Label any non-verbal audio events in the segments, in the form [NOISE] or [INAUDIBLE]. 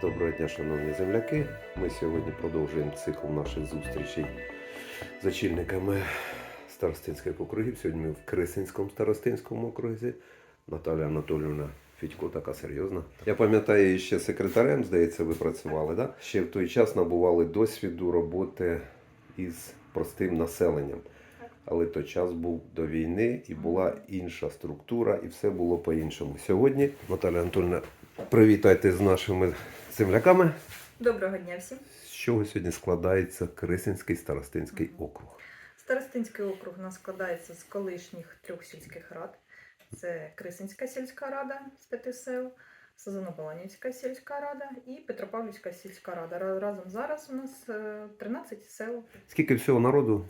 Доброго дня, шановні земляки. Ми сьогодні продовжуємо цикл наших зустрічей з очільниками старостинських округів. Сьогодні ми в Крисинському старостинському окрузі. Наталя Анатоліївна Фідько така серйозна. Я пам'ятаю ще секретарем, здається, ви працювали. Да? Ще в той час набували досвіду роботи із простим населенням. Але той час був до війни і була інша структура, і все було по-іншому. Сьогодні, Наталя Анатольовна, привітайте з нашими земляками. Доброго дня всім. З чого сьогодні складається Крисинський старостинський округ? Старостинський округ у нас складається з колишніх трьох сільських рад. Це Крисинська сільська рада з п'яти сел, Сазанопаланівська сільська рада і Петропавлівська сільська рада. Разом зараз у нас е, 13 сел. Скільки всього народу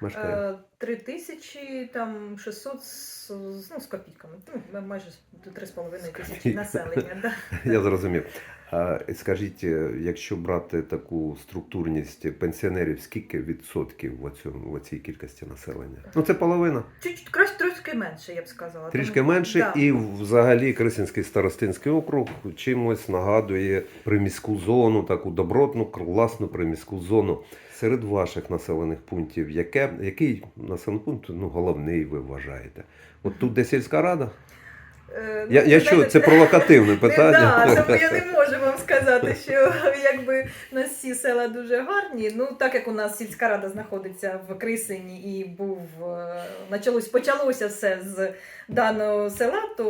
мешкає? Е, 3600 з, з- ну, з копійками. Ну, майже 3,5 тисячі населення. Да. [LAUGHS] Я зрозумів. А скажіть, е, якщо брати таку структурність пенсіонерів, скільки відсотків в, оцьому, в оцій кількості населення? Ну це половина. Чуть краще трошки менше, я б сказала. Трішки Тому- менше, Да. і взагалі Крисинський старостинський округ чимось нагадує приміську зону, таку добротну, класну приміську зону. Серед ваших населених пунктів, яке, який населений пункт ну, головний ви вважаєте? От тут де сільська рада? Е, Я, ну, я знаєте, чую, це провокативне [LAUGHS] питання. Не, да, [LAUGHS] тому я не можу вам сказати, що [LAUGHS] якби у нас всі села дуже гарні. Ну так як у нас сільська рада знаходиться в Крисині і був е, почалось, почалося все з даного села, то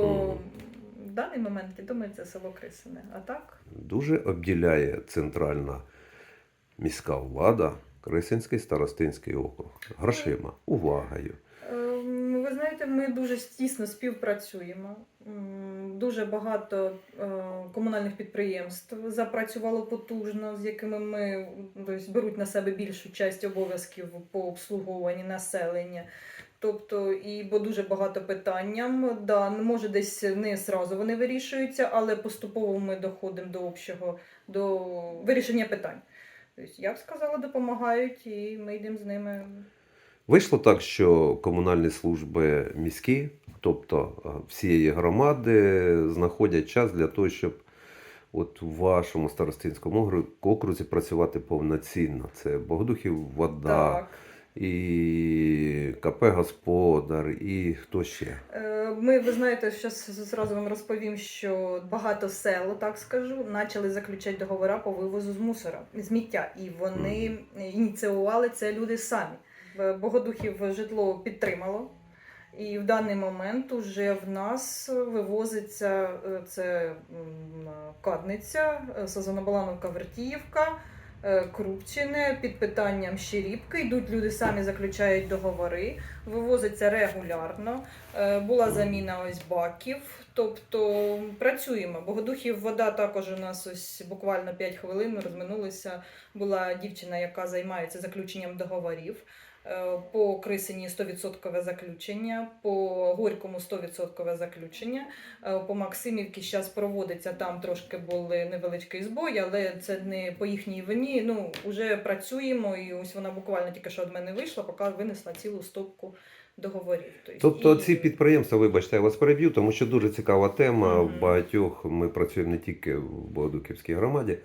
в даний момент я думаю, це село Крисине. А так Дуже обділяє центральна міська влада Крисинський старостинський округ. Грошима, увагою. Ви знаєте, ми дуже тісно співпрацюємо. Дуже багато е, комунальних підприємств запрацювало потужно, з якими ми тобто, беруть на себе більшу часть обов'язків по обслуговуванні населення. Тобто, і бо дуже багато питанням, да, може десь не зразу вони вирішуються, але поступово ми доходимо до общого до вирішення питань. Тобто, я б сказала, допомагають, і ми йдемо з ними Вийшло так, що комунальні служби міські, тобто е, всієї громади, знаходять час для того, щоб от в вашому старостинському окрузі працювати повноцінно. Це Богодухів вода, так. і КП Господар, і хто ще. Е, Ми, ви знаєте, зараз зразу вам розповім, що багато сел, так скажу, почали заключати договори по вивозу з мусора, зміття. І вони ініціювали це люди самі. Богодухів житло підтримало. І в даний момент уже в нас вивозиться е, це Кадниця, е, Сазанобалановка Вертіївка, е, Крупчине під питанням Щерібки. Йдуть люди самі заключають договори, вивозиться регулярно. Була заміна ось баків. Тобто працюємо. Богодухів вода також у нас ось буквально 5 хвилин. Розминулися. Була дівчина, яка займається заключенням договорів. Е, По Крисині 100% заключення, по Горькому 100% заключення. Е, По Максимівці зараз проводиться, там трошки були невеличкий збой, але це не по їхній вині. Ну, вже працюємо, і ось вона буквально тільки що від мене вийшла, поки винесла цілу стопку договорів. Тобто і- ці підприємства, вибачте, я вас переб'ю, тому що дуже цікава тема. Мгм. В багатьох ми працюємо не тільки в Богодуківській громаді.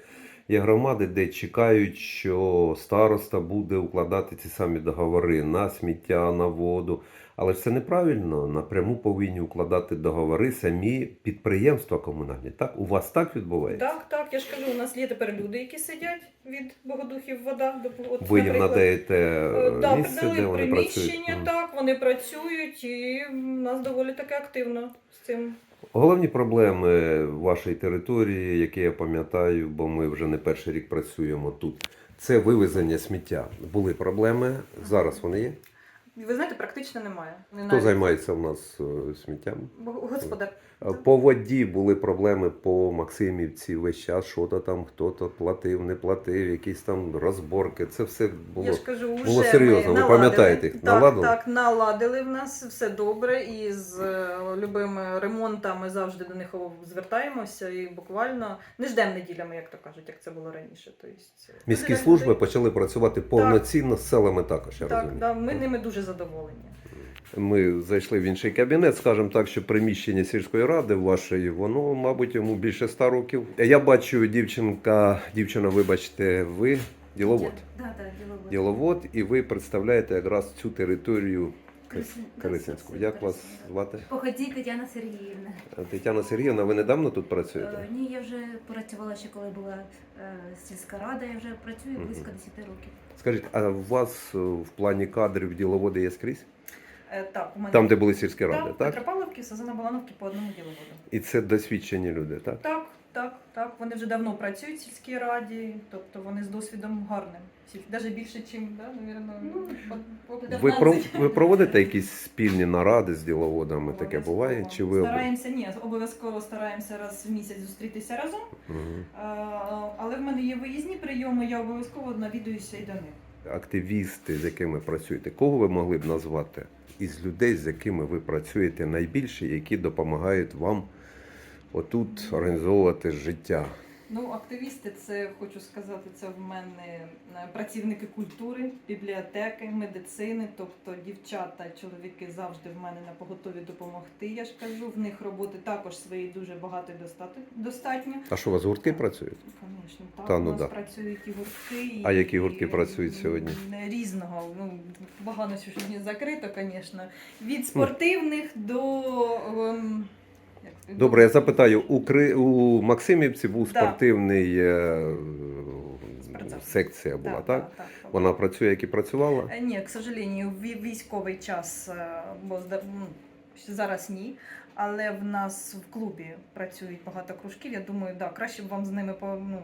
Є громади, де чекають, що староста буде укладати ці самі договори на сміття, на воду. Але ж це неправильно. Напряму повинні укладати договори самі підприємства комунальні. Так, у вас так відбувається? Так, так, я ж кажу, у нас є тепер люди, які сидять від Богодухів вода. От, Ви їм наприклад, надаєте е, е, да, місце, де вони працюють. приміщення, так, вони працюють, і в нас доволі таки активно з цим. Головні проблеми вашої території, які я пам'ятаю, бо ми вже не перший рік працюємо тут. Це вивезення сміття. Були проблеми. Зараз вони є. Ви знаєте, практично немає. Не Хто навіть- займається у нас е, сміттям? Бо- Господар. Е, По воді були проблеми по Максимівці. Весь час що то там, хто-то платив, не платив, якісь там розборки. Це все було. Я ж кажу, вже було серйозно, ви пам'ятаєте? Так, Наладили? так, наладили в нас все добре. І з е, любими ремонтами завжди до них звертаємося. І буквально не ждемо неділями, як то кажуть, як це було раніше. Тобто, Міські служби почали працювати повноцінно з селами також. Я Так, розумію. да, ми ними дуже задоволені. Ми зайшли в інший кабінет, скажімо так, що приміщення сільської ради вашої, воно, мабуть, йому більше ста років. Я бачу, дівчинка, дівчина, вибачте, ви діловод. Да, да, діловод. Діловод, і ви представляєте якраз цю територію Крисин- Карисинську. да, Як вас звати? Походій Тетяна Сергіївна. Тетяна Сергіївна, ви недавно тут працюєте? Е, Ні, я вже працювала ще коли була е, сільська рада, я вже працюю близько 10 років. Скажіть, а у вас е, в плані кадрів діловоди є скрізь? Е, Так, у мене Там, де були сільські ради, так, так? Петропавловки, Сазана Балановки по одному діловоду. І це досвідчені люди, так? Так, так, так. Вони вже давно працюють в сільській раді, тобто вони з досвідом гарним. Навіть більше, ніж, да, навірно, Ну, Ви, про, ви проводите [LAUGHS] якісь спільні наради з діловодами? Таке буває? Чи ви Стараємося, ні, обов'язково стараємося раз в місяць зустрітися разом. Мгм. А, Але в мене є виїзні прийоми, я обов'язково навідуюся і до них. активісти, з якими працюєте? Кого ви могли б назвати із людей, з якими ви працюєте найбільше, які допомагають вам отут організовувати життя? Ну, активісти, це хочу сказати, це в мене е, працівники культури, бібліотеки, медицини, тобто дівчата, чоловіки завжди в мене на поготові допомогти. Я ж кажу, в них роботи також свої дуже багато і достатньо. А що у вас гуртки працюють? Звісно, так. Та у ну нас да. працюють і гуртки. І, А які гуртки працюють сьогодні? м, Різного. Ну, що сьогодні закрито, звісно. Від спортивних до. Добре, я запитаю, у, Кри... у Максимівці був Да. спортивний е, Спортзал. секція була, так? так, так. Вона працює, як і працювала? Е, Ні, к сожалению, в військовий час, е, бо зда- ну, зараз ні. Але в нас в клубі працюють багато кружків. Я думаю, да, краще б вам з ними по ну,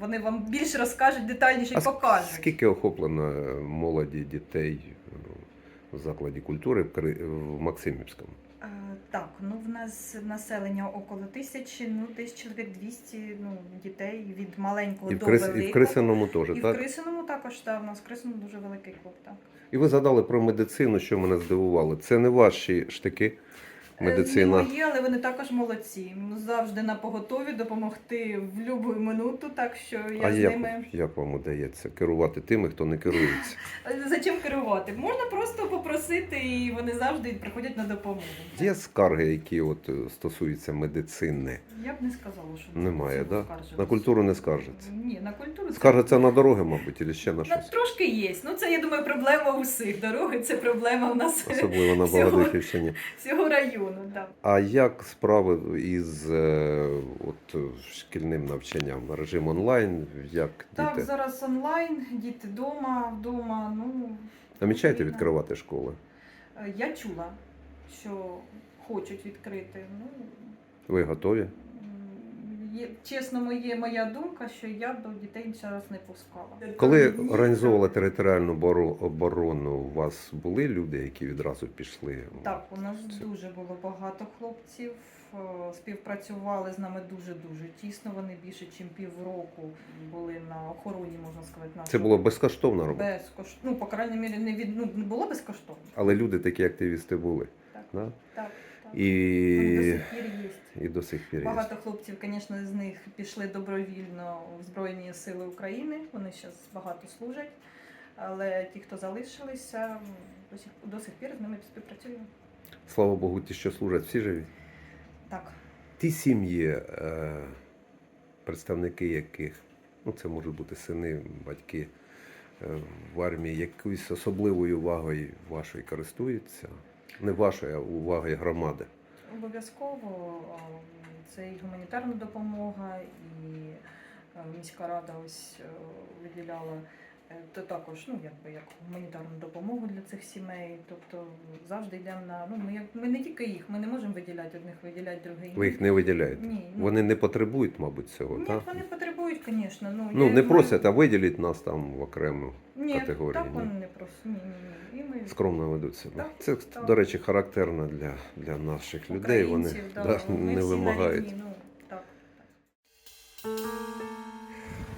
вони вам більше розкажуть, детальніше і покажуть. скільки охоплено е, молоді дітей е, в закладі культури в Кри- в Максимівському? Так, ну в нас населення около тисячі, ну десь чоловік 200 ну, дітей від маленького І в, до Крис... великого. і в Крисиному теж, І в так? Крисиному також, так, в нас в Крисиному дуже великий клуб, так. І ви згадали про медицину, що мене здивувало. Це не ваші штики, медицина. Е, Ні, мої, але вони також молодці. Ну, Завжди на поготові допомогти в будь-яку минуту, так що я а з як, ними. як вам удається керувати тими, хто не керується? Е, [LAUGHS] За чим керувати? Можна просто попросити, і вони завжди приходять на допомогу. Є скарги, які от е, стосуються медицини. Я б не сказала, що Немає, да? На культуру не скаржаться. Ні, на культуру це- Скаржаться на дороги, мабуть, чи ще на Ну, щось. трошки є. Ну це я думаю, проблема усіх. Дороги це проблема у нас Особливо на всього. Всього району. Да. А як справи із е, от, шкільним навчанням? Режим онлайн? Як Так, діти? зараз онлайн, діти вдома, вдома. Ну Намічаєте відкривати школи? Е, Я чула, що хочуть відкрити. Ну, Ви готові? Є, чесно, моє, моя думка, що я б дітей зараз не пускала. Коли Ні, організовували територіальну боро- оборону, у вас були люди, які відразу пішли? Так, у нас Це- дуже було багато хлопців. е, Співпрацювали з нами дуже дуже тісно. Вони більше, ніж півроку були на охороні, можна сказати, нашого. Це було безкоштовна робота. безкоштовно. Ну, по крайній мірі, не від ну не було безкоштовно. Але люди такі активісти були. Так, Да? так. І... До сих пір є. і до сих пір є. Багато хлопців, звісно, з них пішли добровільно в Збройні Сили України. Вони зараз багато служать. Але ті, хто залишилися, до сих, до сих пір з ними співпрацюємо. Слава Богу, ті, що служать, всі живі. Так. Ті сім'ї, е, представники яких, ну це можуть бути сини, батьки е, в армії, якоюсь особливою увагою вашої користуються. Не вашої, а увагою громади. Обов'язково це і гуманітарна допомога, і міська рада ось е, виділяла то також ну, якби, як гуманітарну допомогу для цих сімей. Тобто завжди йдемо на ну ми як ми не тільки їх, ми не можемо виділяти одних, виділяти других. Ви їх не виділяєте. Ні, ну, Вони не потребують, мабуть, цього, ні, так? вони потребують, звісно. Ну, Ну, я не їх просять, а виділіть нас там в окрему ні, категорії, Так ні. вони не просять. Ні, ні, ні. І ми скромно ведуть себе. Так, Це, так. до речі, характерно для, для наших людей. Вони українців, да, да, ми не всі на вимагають. рівні, ну, так.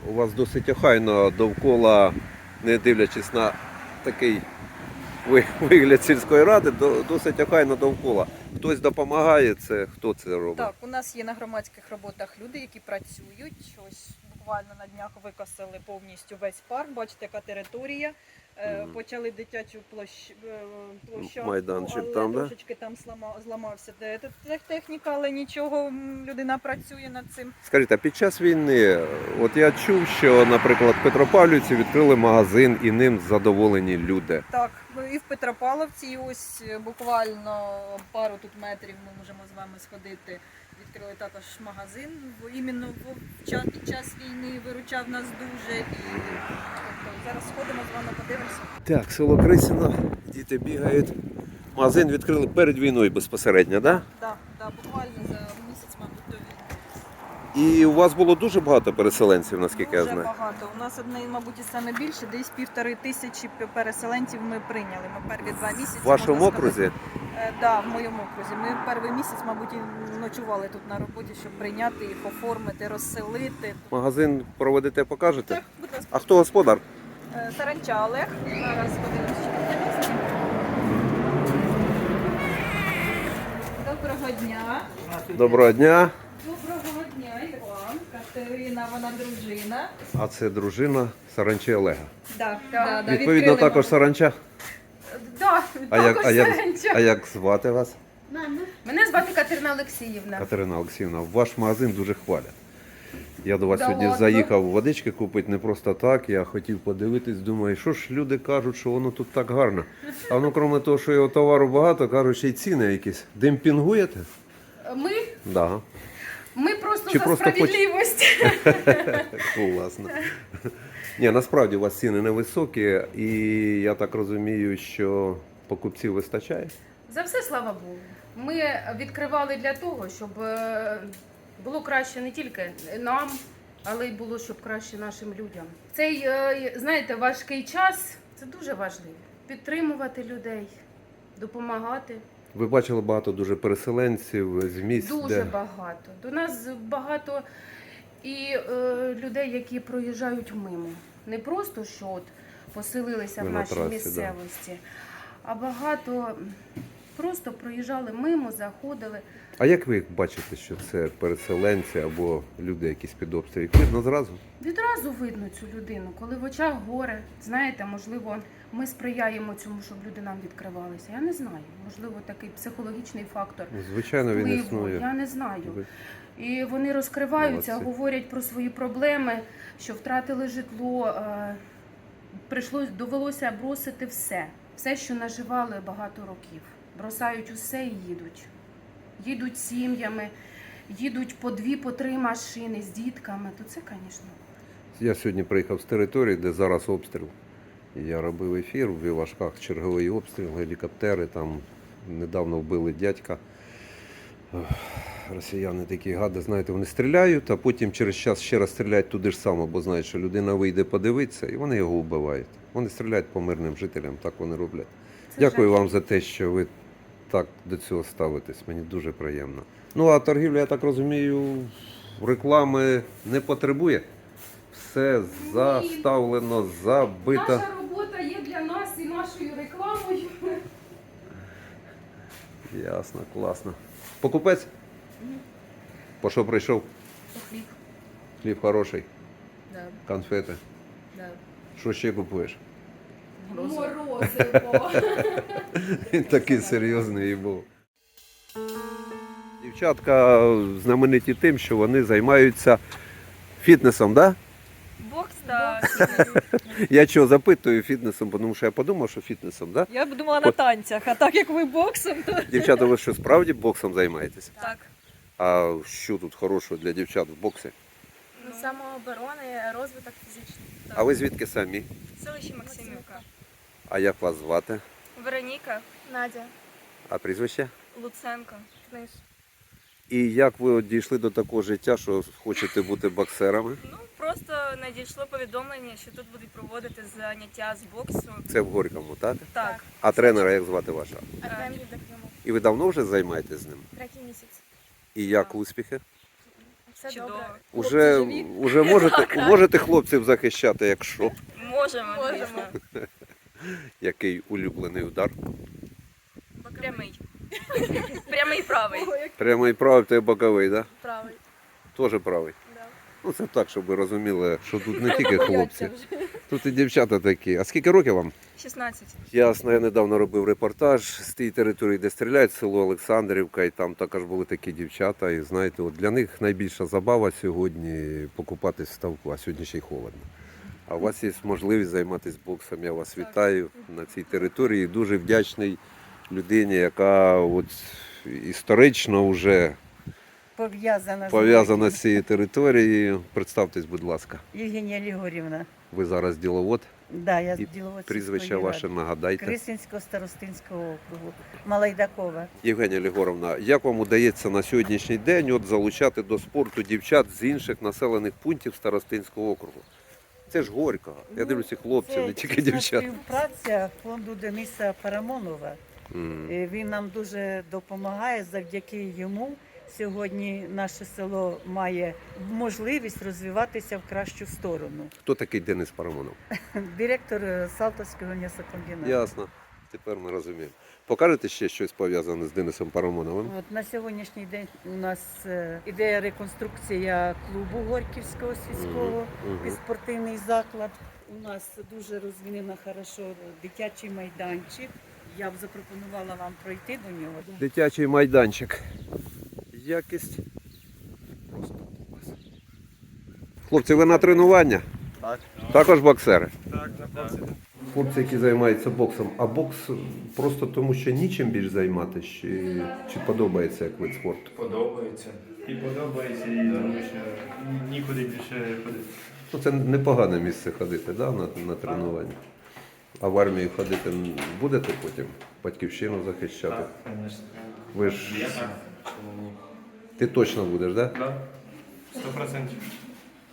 У вас досить охайно довкола, не дивлячись на такий ви- вигляд сільської ради, до- досить охайно довкола. Хтось допомагає, це хто це робить? Так, у нас є на громадських роботах люди, які працюють. Ось буквально на днях викосили повністю весь парк. Бачите, яка територія. Е, Мгм. Почали дитячу площ... е, площадку, Майданчик але там, да? трошечки там слама- зламався. Де те- те- техніка, але нічого, м, людина працює над цим. Скажіть, а під час війни, от я чув, що, наприклад, в Петропавлівці відкрили магазин і ним задоволені люди. Так, і в Петропавловці, і ось е, буквально пару тут метрів ми можемо з вами сходити. Відкрили також магазин. бо Іменно в- час, під час війни виручав нас дуже. І тобто, зараз сходимо з вами, подивимося. Так, село Крисіно, діти бігають. Магазин відкрили перед війною безпосередньо, так? Да? Так, так, буквально за місяць, мабуть, до війни. І у вас було дуже багато переселенців, наскільки я Дуже знаю. багато. У нас одне, мабуть, і саме більше, десь півтори тисячі переселенців ми прийняли. Ми перві два місяці. В вашому можна сказати, окрузі? Е, да, в моєму окрузі. Ми перший місяць, мабуть, і ночували тут на роботі, щоб прийняти їх, оформити, розселити. Магазин проведете, покажете? Так, будь ласка. А хто господар? Е, Саранча Олег. Зараз подивимося, що на. Доброго дня. Доброго дня. Катерина, вона дружина. А це дружина Саранчі Олега. Да, да, да, Відповідно, відкрили також. Саранча. Да, А як, також а, як, Саранча. а як звати вас? Мене звати Катерина Олексіївна. Катерина Олексіївна, ваш магазин дуже хвалять. Я до вас Да сьогодні ладно? заїхав водички купити не просто так. Я хотів подивитись, думаю, що ж люди кажуть, що воно тут так гарно. А воно, крім того, що його товару багато, кажуть, ще й ціни якісь. Демпінгуєте? Ми, Да. Ми просто Чи за просто справедливість. [LAUGHS] Класно. Ні, насправді у вас ціни невисокі, і я так розумію, що покупців вистачає. За все слава Богу. Ми відкривали для того, щоб е, було краще не тільки нам, але й було щоб краще нашим людям. Цей, е, знаєте, важкий час це дуже важливо. Підтримувати людей, допомагати. Ви бачили багато дуже переселенців з місць, Дуже де багато. До нас багато і е, людей, які проїжджають мимо. Не просто що от поселилися Ви в на нашій трасі, да. місцевості, а багато просто проїжджали мимо, заходили. А як ви бачите, що це переселенці або люди якісь під обстрілом? Видно зразу? Відразу видно цю людину, коли в очах горе. Знаєте, можливо, ми сприяємо цьому, щоб люди нам відкривалися. Я не знаю. Можливо, такий психологічний фактор. Ну, Звичайно, він існує. Я не знаю. І вони розкриваються, Молодці. говорять про свої проблеми, що втратили житло. е, Прийшлось, довелося бросити все, все, що наживали багато років. Бросають усе і їдуть. Їдуть сім'ями, їдуть по дві, по три машини з дітками. То це, звісно. Я сьогодні приїхав з території, де зараз обстріл. Я робив ефір в Івашках, черговий обстріл, гелікоптери. Там недавно вбили дядька. Росіяни такі гади, знаєте, вони стріляють, а потім через час ще раз стріляють туди ж само, бо знають, що людина вийде подивитися, і вони його вбивають. Вони стріляють по мирним жителям, так вони роблять. Це Дякую жах. вам за те, що ви так до цього ставитесь. Мені дуже приємно. Ну а торгівля, я так розумію, реклами не потребує. Все заставлено, забито. Наша робота є для нас і нашою рекламою. Ясно, класно. Покупець? По що прийшов? Хліб. Хліб хороший, Да, конфети. да. Що ще купуєш? Морозиво. [LAUGHS] Він такий серйозний і був. Дівчатка знамениті тим, що вони займаються фітнесом, так? Да? [LAUGHS] Я чого запитую фітнесом, тому що я подумав, що фітнесом, да? Я б думала на танцях, а так як ви боксом, то [LAUGHS] Дівчата, ви що справді боксом займаєтеся? так. А що тут хорошого для дівчат в боксі? Ну, самооборони, розвиток фізичний. А ви звідки самі? Селище Максимівка. А як вас звати? Вероніка, Надя, А прізвище? Луценко, Книж. І як ви от дійшли до такого життя, що хочете бути боксерами? Ну, просто надійшло повідомлення, що тут будуть проводити заняття з боксу. Це в Горькому, так? Так, А тренера як звати ваша? Артем Євдокимов. І ви давно вже займаєтесь з ним? Третій місяць. І як успіхи? Все Чудово. добре. Уже, уже можете, можете хлопців захищати, якщо Можемо, Можемо. звісно. [LAUGHS] який улюблений удар. Прямий. [LAUGHS] Прямий правий. Прямо і правий, то є боковий, так? Правий. Да? Теж правий. Да. Ну, це так, щоб ви розуміли, що тут не тільки хлопці, тут і дівчата такі. А скільки років вам? 16. Ясно, я недавно робив репортаж з тієї території, де стріляють, село Олександрівка, і там також були такі дівчата. І знаєте, от для них найбільша забава сьогодні покупатись в ставку, а сьогодні ще й холодно. А у вас є можливість займатися боксом. Я вас вітаю на цій території. Дуже вдячний людині, яка от історично вже пов'язана з пов'язана з цією територією. Представтесь, будь ласка. Євгенія Лігорівна. Ви зараз діловод. Да, я І з Діловодської Прізвище ваше нагадайте. Крисинського старостинського округу. Малайдакова. Євгенія Лігоровна, як вам удається на сьогоднішній день от залучати до спорту дівчат з інших населених пунктів Старостинського округу? Це ж горько. Я Ну, дивлюся, хлопці, не тільки дівчат. співпраця фонду Дениса Парамонова. Е, Він нам дуже допомагає. Завдяки йому сьогодні наше село має можливість розвиватися в кращу сторону. Хто такий Денис Парамонов? [LAUGHS] Директор е, Салтовського м'ясокомбінату. Ясно. Тепер ми розуміємо. Покажете ще щось пов'язане з Денисом Парамоновим? От на сьогоднішній день у нас е, іде реконструкція клубу Горьківського сільського Мгм. і спортивний заклад. У нас дуже розвинено хорошо дитячий майданчик. Я б запропонувала вам пройти до нього. Дитячий майданчик. Якість. Просто клас. Хлопці, ви на тренування? Так. Також боксери? Так, так. Хлопці, які займаються боксом, а бокс просто тому, що нічим більш займатися, чи, чи подобається як вид спорту? Подобається. І подобається, і тому що нікуди більше ходити. Ну, це непогане місце ходити, да, на, на тренування. А в армію ходити будете потім? Батьківщину захищати? Так, звісно. Ви ж Є так? Ти точно будеш, так? Да? Так, сто процентів.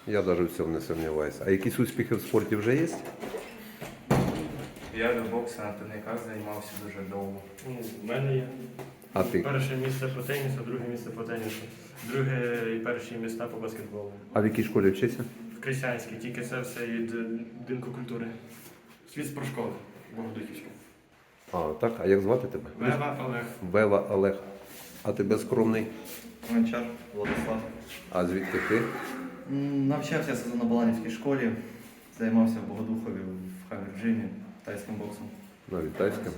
Я навіть в цьому не сумніваюся. А якісь успіхи в спорті вже є? Я до боксу на турніках займався дуже довго. Ну, мене є. А ти? Перше місце по тенісу, друге місце по тенісу, друге і перші міста по баскетболу. А в якій школі вчишся? В Крисянській, тільки це все від е, будинку культури. Світ спортшколи, Богодухівська. А, так? А як звати тебе? Вева Олег. Вева Олег. А тебе скромний? Гончар Владислав. А звідки ти? М, Навчався на Баланівській школі, займався в Богодухові в хай-режимі тайським боксом. На Вітальському?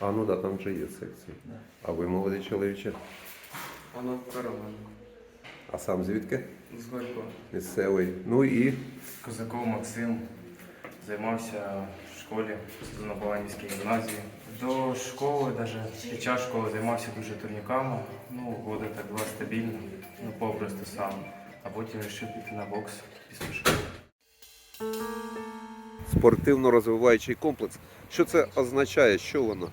А ну да, там вже є секції. Да. А ви молодий чоловіче? Воно корона. А сам звідки? З Горького. Місцевий. Ну і Козаков Максим. Займався в школі на Баланівській гімназії. До школи, навіть під час школи займався дуже турніками. Ну, года так два стабільно, ну, попросту сам. А потім вирішив піти на бокс після школи. спортивно-розвиваючий комплекс. Що це означає? Що воно?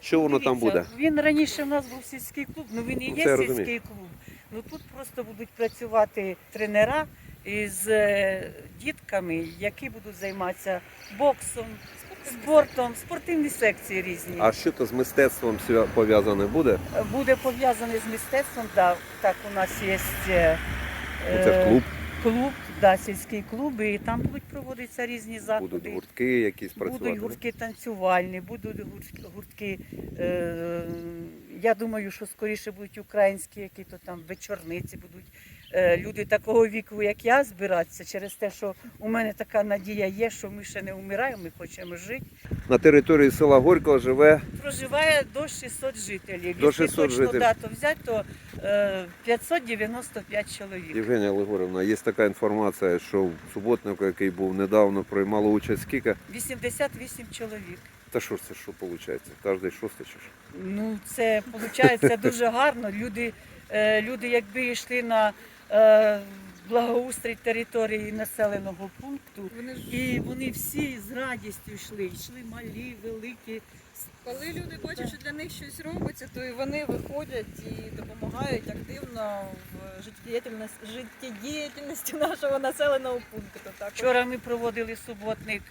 Що воно там буде? Він раніше в нас був сільський клуб, ну він і Ну, є сільський розумію. клуб. Ну тут просто будуть працювати тренера із е, дітками, які будуть займатися боксом, спортом, спортивні секції різні. А що то з мистецтвом пов'язане буде? Буде пов'язаний з мистецтвом. Да, так, у нас є е, Ну, це клуб, клуб, да, сільський клуб, і там будуть проводитися різні заходи. будуть гуртки якісь Будуть гуртки танцювальні, будуть гуртки, гуртки е, я думаю, що скоріше будуть українські, які то там вечорниці будуть. Е, люди такого віку, як я, збиратися через те, що у мене така надія є, що ми ще не вмираємо, ми хочемо жити. На території села Горького живе Проживає до 600 жителів. До Якщо 600 точно жителів. дату взяти, то е, 595 чоловік. Євгенія Легорівна. Є така інформація, що в суботнику, який був недавно, приймало участь скільки? 88 чоловік. Та що ж це що виходить? Кожний шостий чи що? Ну, це виходить дуже гарно. Люди, е, люди якби йшли на благоустрій території населеного пункту, Вони ж і вони всі з радістю йшли. Йшли малі, великі. Коли люди бачать, що для них щось робиться, то і вони виходять і допомагають активно в життєдіяльності, життєдіяльності нашого населеного пункту. Так. Вчора ми проводили суботник,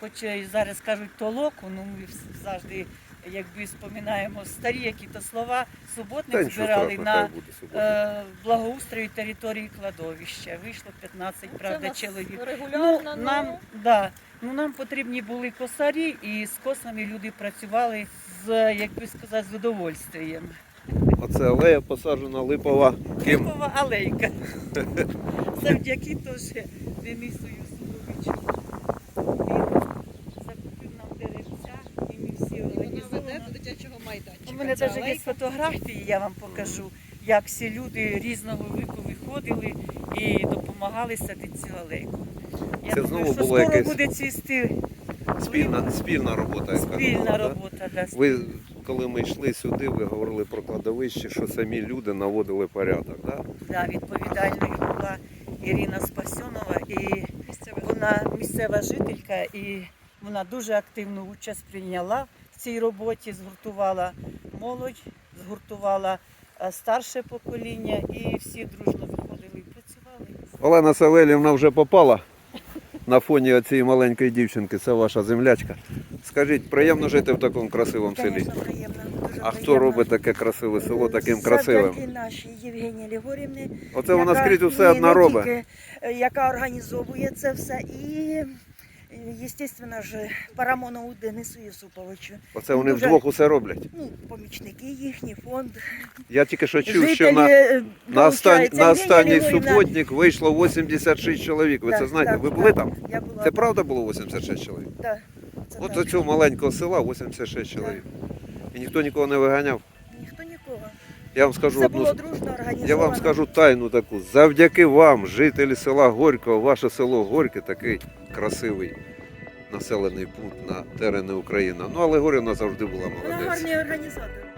хоч і зараз кажуть толоку, ну ми вс- завжди якби споминаємо старі які-то слова. Та Суботник нічого збирали на е, благоустрою території кладовища. Вийшло 15, правда, нас чоловік. регулярно, Ну, нам, да, ну, нам потрібні були косарі, і з косами люди працювали з, як би сказати, з удовольствием. Оце алея посаджена липова. Ким? Липова алейка. [LAUGHS] Завдяки теж Денису Юсуповичу. Він закупив нам деревця і ми всі організовано. дитячого майданчика. У мене навіть є фотографії, я вам покажу, як всі люди різного віку виходили і допомагали садити цю алейку. Я Це думаю, знову що було скоро якесь- буде цвісти Спільна, спільна робота. яка спільна була, да? робота. Да? Ви, коли ми йшли сюди, ви говорили про кладовище, що самі люди наводили порядок. Да? Да, відповідальною була Ірина Спасьонова, і вона місцева жителька, і вона дуже активну участь прийняла в цій роботі, згуртувала молодь, згуртувала е, старше покоління, і всі дружно виходили і працювали. Олена Савельівна вже попала на фоні цієї маленької дівчинки. Це ваша землячка. Скажіть, приємно жити в такому красивому селі? Звісно, приємно. Дуже А хто приємно. робить таке красиве село таким красивим? Завдяки нашій Євгенії Лігорівні. Оце вона яка- скрізь усе одна не робить. тільки, е, яка організовує це все. І, звісно ж, Парамонову Денису Юсуповичу. Оце вони Дуже- вдвох усе роблять. Ну, помічники їхні, фонд. Я тільки що чув, Жителі, що на, е, на, остань, на останній суботник вийшло 86 чоловік. Ви Так, це знаєте? так, Ви так. були там? Я була Це правда було 86 чоловік? Так, це От так. до цього маленького села 86 чоловік. І ніхто нікого не виганяв. Я вам скажу Це одну було дружно організовано. Я вам скажу тайну таку. Завдяки вам, жителі села Горького, ваше село Горьке такий красивий населений пункт на терени України. Ну, але Горівна завжди була Вона гарний організатор.